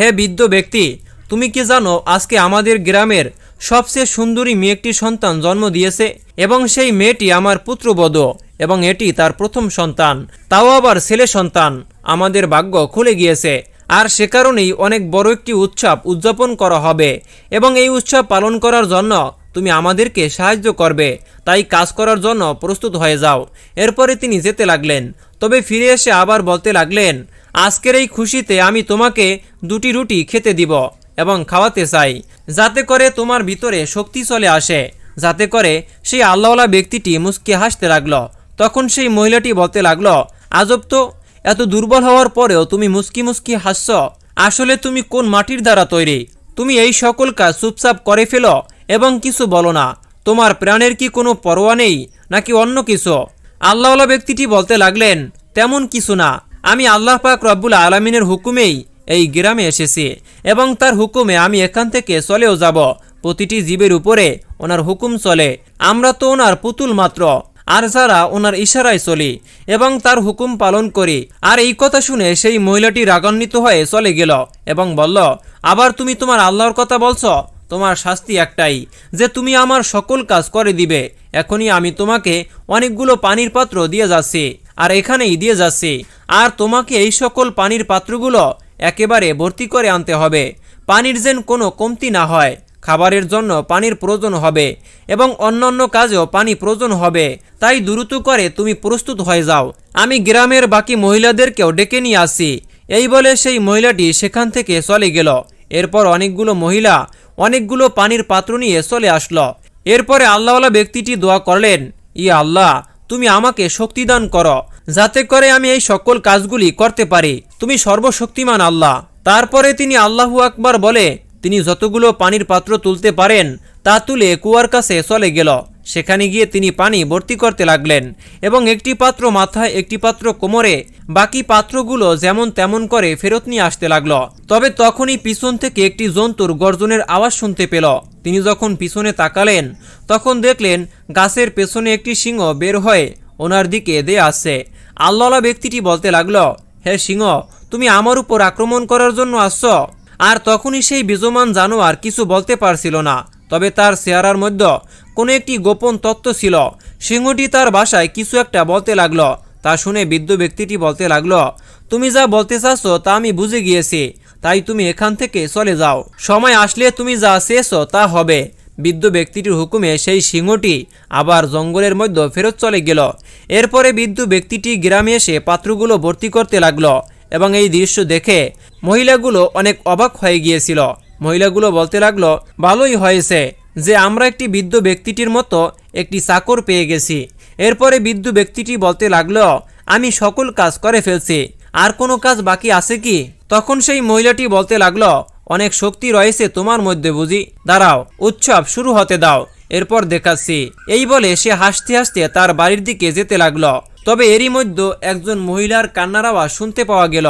হে বৃদ্ধ ব্যক্তি, তুমি কি জানো আজকে আমাদের গ্রামের সবচেয়ে সুন্দরী মেয়েটি সন্তান জন্ম দিয়েছে এবং সেই মেয়েটি আমার পুত্রবধ এবং এটি তার প্রথম সন্তান। তাও আবার ছেলে সন্তান। আমাদের ভাগ্য খুলে গিয়েছে। আর সে কারণেই অনেক বড় একটি উৎসব উদযাপন করা হবে এবং এই উৎসব পালন করার জন্য তুমি আমাদেরকে সাহায্য করবে। তাই কাজ করার জন্য প্রস্তুত হয়ে যাও। এরপরে তিনি যেতে লাগলেন। তবে ফিরে এসে আবার বলতে লাগলেন আজকের এই খুশিতে আমি তোমাকে দুটি রুটি খেতে দিব এবং খাওয়াতে চাই, যাতে করে তোমার ভিতরে শক্তি চলে আসে। যাতে করে সেই আল্লাহওয়ালা ব্যক্তিটি মুসকে হাসতে লাগল। তখন সেই মহিলাটি বলতে লাগল, আজব তো, এত দুর্বল হওয়ার পরেও তুমি মুস্কি মুস্কি হাসছ। আসলে তুমি কোন মাটির দ্বারা তৈরি? তুমি এই সকল কাজ চুপচাপ করে ফেলো এবং কিছু বলো না। তোমার প্রাণের কি কোনো পরোয়া নেই নাকি অন্য কিছু? আল্লাহওয়ালা ব্যক্তিটি বলতে লাগলেন, তেমন কিছু না। আমি আল্লাহ পাক রব্বুল আলমিনের হুকুমেই এই গ্রামে এসেছি এবং তার হুকুমে আমি এখান থেকে চলেও যাব। প্রতিটি জীবের উপরে ওনার হুকুম চলে। আমরা তো ওনার পুতুল মাত্র। আর যারা ওনার ইশারায় চলি এবং তার হুকুম পালন করি, আর এই কথা শুনে সেই মহিলাটি রাগান্বিত হয়ে চলে গেল এবং বলল, আবার তুমি তোমার আল্লাহর কথা বলছো? তোমার শাস্তি একটাই, যে তুমি আমার সকল কাজ করে দিবে। এখনই আমি তোমাকে অনেকগুলো পানির পাত্র দিয়ে যাচ্ছি। আর এখানেই দিয়ে যাচ্ছি। আর তোমাকে এই সকল পানির পাত্রগুলো একেবারে ভর্তি করে আনতে হবে। পানির যেন কোনো কমতি না হয়। খাবারের জন্য পানির প্রয়োজন হবে এবং অন্যান্য কাজেও পানি প্রয়োজন হবে। তাই দ্রুত করে তুমি প্রস্তুত হয়ে যাও। আমি গ্রামের বাকি মহিলাদেরকেও ডেকে নিয়ে আসি এই বলে সেই মহিলাটি সেখান থেকে চলে গেল। এরপর অনেকগুলো মহিলা অনেকগুলো পানির পাত্র নিয়ে চলে আসলো। এরপরে আল্লাহওয়ালা ব্যক্তিটি দোয়া করলেন ই আল্লাহ, তুমি আমাকে শক্তি দান করো। যাতে করে আমি এই সকল কাজগুলি করতে পারি। তুমি সর্বশক্তিমান আল্লাহ। তারপরে তিনি আল্লাহু আকবার বলে, তিনি যতগুলো পানির পাত্র তুলতে পারেন, তা তুলে কুয়ার কাছে চলে গেল। সেখানে গিয়ে তিনি পানি ভর্তি করতে লাগলেন এবং একটি পাত্র মাথায় একটি পাত্র কোমরে, বাকি পাত্রগুলো যেমন তেমন করে ফেরত নিয়ে আসতে লাগল। তবে তখনই পিছন থেকে একটি জন্তুর গর্জনের আওয়াজ শুনতে পেল। তিনি যখন পিছনে তাকালেন, তখন দেখলেন গাছের পেছনে একটি সিংহ বের হয়ে ওনার দিকে দে আসছে আল্লাহলা ব্যক্তিটি বলতে লাগল, হে সিংহ, তুমি আমার উপর আক্রমণ করার জন্য আসছ। আর তখনই সেই বিজমান জানোয়ার কিছু বলতে পারছিল না। তবে তার চেহারার মধ্যে কোনো একটি গোপন তত্ত্ব ছিল। সিংহটি তার বাসায় কিছু একটা বলতে লাগল। তা শুনে বৃদ্ধ ব্যক্তিটি বলতে লাগল, তুমি যা বলতে চাচ্ছ তা আমি বুঝে গিয়েছি। তাই তুমি এখান থেকে চলে যাও। সময় আসলে তুমি যা চেয়েছ তা হবে। বৃদ্ধ ব্যক্তিটির হুকুমে সেই সিংহটি আবার জঙ্গলের মধ্যে ফেরত চলে গেল। এরপরে বৃদ্ধ ব্যক্তিটি গ্রামে এসে পাত্রগুলো ভর্তি করতে লাগল এবং এই দৃশ্য দেখে মহিলাগুলো অনেক অবাক হয়ে গিয়েছিল। মহিলাগুলো বলতে লাগল, ভালোই হয়েছে যে আমরা একটি বৃদ্ধ ব্যক্তিটির মতো একটি চাকর পেয়ে গেছি। এরপরে বৃদ্ধ ব্যক্তিটি বলতে লাগল, আমি সকল কাজ করে ফেলছি। আর কোনো কাজ বাকি আছে কি? তখন সেই মহিলাটি বলতে লাগল অনেক শক্তি রয়েছে তোমার মধ্যে বুঝি। দাঁড়াও, উৎসব শুরু হতে দাও। এরপর দেখাচ্ছি। এই বলে সে হাসতে হাসতে তার বাড়ির দিকে যেতে লাগল। তবে এরই মধ্যে একজন মহিলার কান্নার আওয়াজ শুনতে পাওয়া গেল।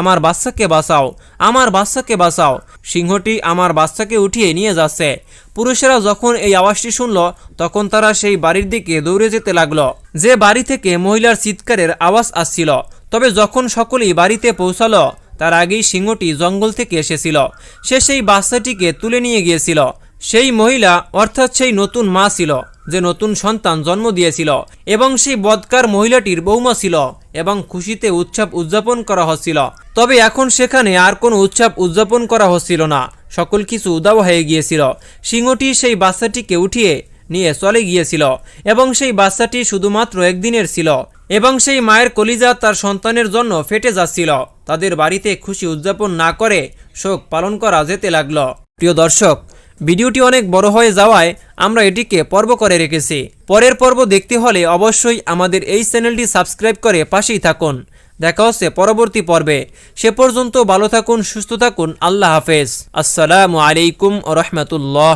আমার বাচ্চাকে বাঁচাও, আমার বাচ্চাকে বাঁচাও। সিংহটি আমার বাচ্চাকে উঠিয়ে নিয়ে যাচ্ছে। পুরুষেরা যখন এই আওয়াজটি শুনল, তখন তারা সেই বাড়ির দিকে দৌড়ে যেতে লাগল। যে বাড়ি থেকে মহিলার চিৎকারের আওয়াজ আসছিল, তবে যখন সকলেই বাড়িতে পৌঁছালো তার আগেই সিংহটি জঙ্গল থেকে এসেছিল। সে সেই বাচ্চাটিকে তুলে নিয়ে গিয়েছিল। সেই মহিলা অর্থাৎ সেই নতুন মা ছিল, যে নতুন সন্তান জন্ম দিয়েছিল এবং সেই বদকার মহিলাটির বৌমা ছিল এবং খুশিতে উৎসব উদযাপন করা হচ্ছিল। তবে এখন সেখানে আর কোনো উৎসব উদযাপন করা হচ্ছিল না। সকল কিছু উদাও হয়ে গিয়েছিল। সিংহটি সেই বাচ্চাটিকে উঠিয়ে নিয়ে চলে গিয়েছিল এবং সেই বাচ্চাটি শুধুমাত্র একদিনের ছিল এবং সেই মায়ের কলিজা তার সন্তানের জন্য ফেটে যাচ্ছিল। তাদের বাড়িতে খুশি উদযাপন না করে শোক পালন করা যেতে লাগল। প্রিয় দর্শক, ভিডিওটি অনেক বড় হয়ে যাওয়ায় আমরা এটিকে পর্ব করে রেখেছি। পরের পর্ব দেখতে হলে অবশ্যই আমাদের এই চ্যানেলটি সাবস্ক্রাইব করে পাশেই থাকুন। দেখা হচ্ছে পরবর্তী পর্বে। সে পর্যন্ত ভালো থাকুন, সুস্থ থাকুন। আল্লাহ হাফেজ। আসসালামু আলাইকুম রহমতুল্লাহ।